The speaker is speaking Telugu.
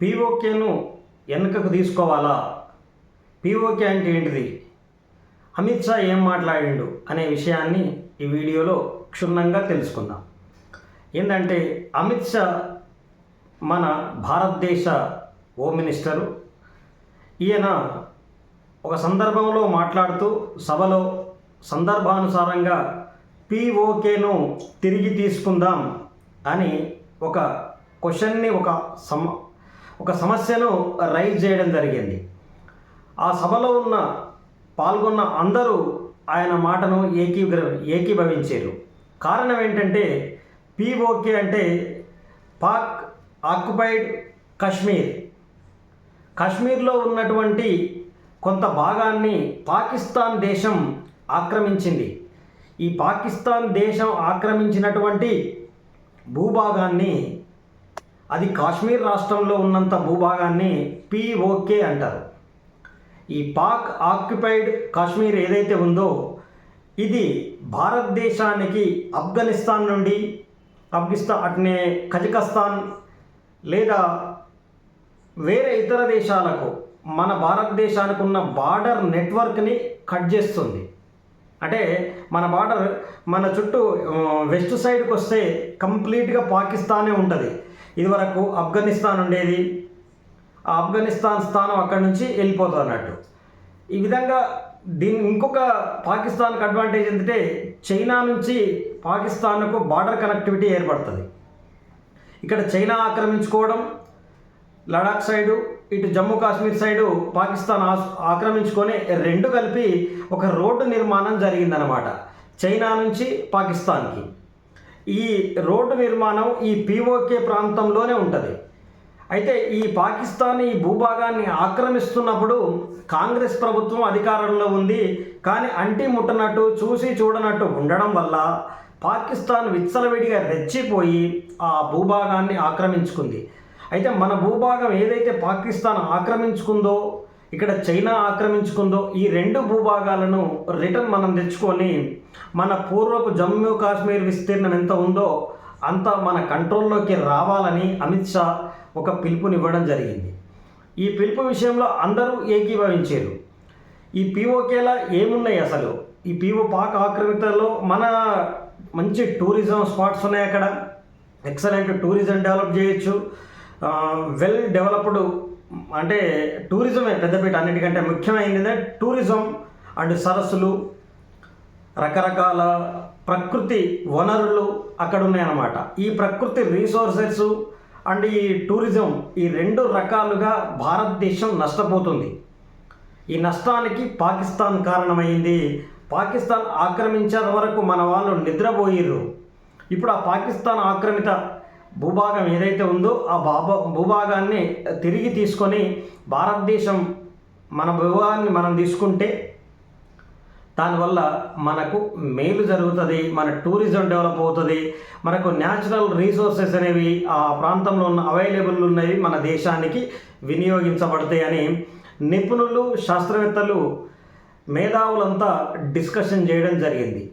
పీఓకేను వెనుకకు తీసుకోవాలా? పీఓకే అంటే ఏంటిది? అమిత్ షా ఏం మాట్లాడిండు అనే విషయాన్ని ఈ వీడియోలో క్షుణ్ణంగా తెలుసుకుందాం. ఏంటంటే అమిత్ షా మన భారతదేశ హోమ్ మినిస్టరు ఈయన ఒక సందర్భంలో మాట్లాడుతూ సభలో సందర్భానుసారంగా పీఓకేను తిరిగి తీసుకుందాం అని ఒక క్వశ్చన్ని ఒక సమ ఒక సమస్యను రైజ్ చేయడం జరిగింది. ఆ సభలో ఉన్న పాల్గొన్న అందరూ ఆయన మాటను ఏకీగ్ర ఏకీభవించారు. కారణం ఏంటంటే పిఓకే అంటే పాక్ ఆక్యుపైడ్ కాశ్మీర్. కాశ్మీర్లో ఉన్నటువంటి కొంత భాగాన్ని పాకిస్తాన్ దేశం ఆక్రమించింది. ఈ పాకిస్తాన్ దేశం ఆక్రమించినటువంటి భూభాగాన్ని అది కాశ్మీర్ రాష్ట్రంలో ఉన్నంత భూభాగాన్ని పిఓకే అంటారు. ఈ పాక్ ఆక్యుపైడ్ కాశ్మీర్ ఏదైతే ఉందో ఇది భారతదేశానికి ఆఫ్ఘనిస్తాన్ నుండి ఆఫ్ఘనిస్తాన్ అట్నే కజకస్తాన్ లేదా వేరే ఇతర దేశాలకు మన భారతదేశానికి ఉన్న బార్డర్ నెట్వర్క్ని కట్ చేస్తుంది. అంటే మన బార్డర్ మన చుట్టూ వెస్ట్ సైడ్కి వస్తే కంప్లీట్గా పాకిస్తానే ఉంటుంది. ఇదివరకు ఆఫ్ఘనిస్తాన్ ఉండేది. ఆ ఆఫ్ఘనిస్తాన్ స్థానం అక్కడి నుంచి వెళ్ళిపోతుంది అన్నట్టు. ఈ విధంగా దీని ఇంకొక పాకిస్తాన్కి అడ్వాంటేజ్ ఏంటంటే చైనా నుంచి పాకిస్తాన్కు బార్డర్ కనెక్టివిటీ ఏర్పడుతుంది. ఇక్కడ చైనా ఆక్రమించుకోవడం లడాక్ సైడు ఇటు జమ్మూ కాశ్మీర్ సైడు పాకిస్తాన్ ఆక్రమించుకొని రెండు కలిపి ఒక రోడ్డు నిర్మాణం జరిగిందనమాట చైనా నుంచి పాకిస్తాన్కి. ఈ రోడ్డు నిర్మాణం ఈ పీఓకే ప్రాంతంలోనే ఉంటుంది. అయితే ఈ పాకిస్తాన్ ఈ భూభాగాన్ని ఆక్రమిస్తున్నప్పుడు కాంగ్రెస్ ప్రభుత్వం అధికారంలో ఉంది. కానీ అంటి ముట్టనట్టు చూసి చూడనట్టు ఉండడం వల్ల పాకిస్తాన్ విచ్చలవిడిగా రెచ్చిపోయి ఆ భూభాగాన్ని ఆక్రమించుకుంది. అయితే మన భూభాగం ఏదైతే పాకిస్తాన్ ఆక్రమించుకుందో ఇక్కడ చైనా ఆక్రమించుకుందో ఈ రెండు భూభాగాలను రిటర్న్ మనం తెచ్చుకొని మన పూర్వపు జమ్మూ కాశ్మీర్ విస్తీర్ణం ఎంత ఉందో అంత మన కంట్రోల్లోకి రావాలని అమిత్ షా ఒక పిలుపునివ్వడం జరిగింది. ఈ పిలుపు విషయంలో అందరూ ఏకీభవించారు. ఈ పీఓకేలా ఏమున్నాయి అసలు? ఈ పీఓ పాక్ ఆక్రమితలో మన మంచి టూరిజం స్పాట్స్ ఉన్నాయి అక్కడ. ఎక్సలెంట్ టూరిజం డెవలప్ చేయొచ్చు. వెల్ డెవలప్డ్ అంటే టూరిజమే పెద్దపీట అన్నిటికంటే ముఖ్యమైనది టూరిజం అండ్ సరస్సులు రకరకాల ప్రకృతి వనరులు అక్కడ ఉన్నాయన్నమాట ఈ ప్రకృతి రీసోర్సెస్ అండ్ ఈ టూరిజం ఈ రెండు రకాలుగా భారతదేశం నష్టపోతుంది. ఈ నష్టానికి పాకిస్తాన్ కారణమైంది. పాకిస్తాన్ ఆక్రమించే వరకు మన వాళ్ళు నిద్రపోయిర్రు. ఇప్పుడు ఆ పాకిస్తాన్ ఆక్రమిత భూభాగం ఏదైతే ఉందో ఆ బాబా భూభాగాన్ని తిరిగి తీసుకొని భారతదేశం మన భూభాగాన్ని మనం తీసుకుంటే దానివల్ల మనకు మేలు జరుగుతుంది మన టూరిజం డెవలప్ అవుతుంది మనకు న్యాచురల్ రీసోర్సెస్ అనేవి ఆ ప్రాంతంలో ఉన్న అవైలబుల్ ఉన్నవి మన దేశానికి వినియోగించబడతాయి అని నిపుణులు శాస్త్రవేత్తలు మేధావులంతా డిస్కషన్ చేయడం జరిగింది.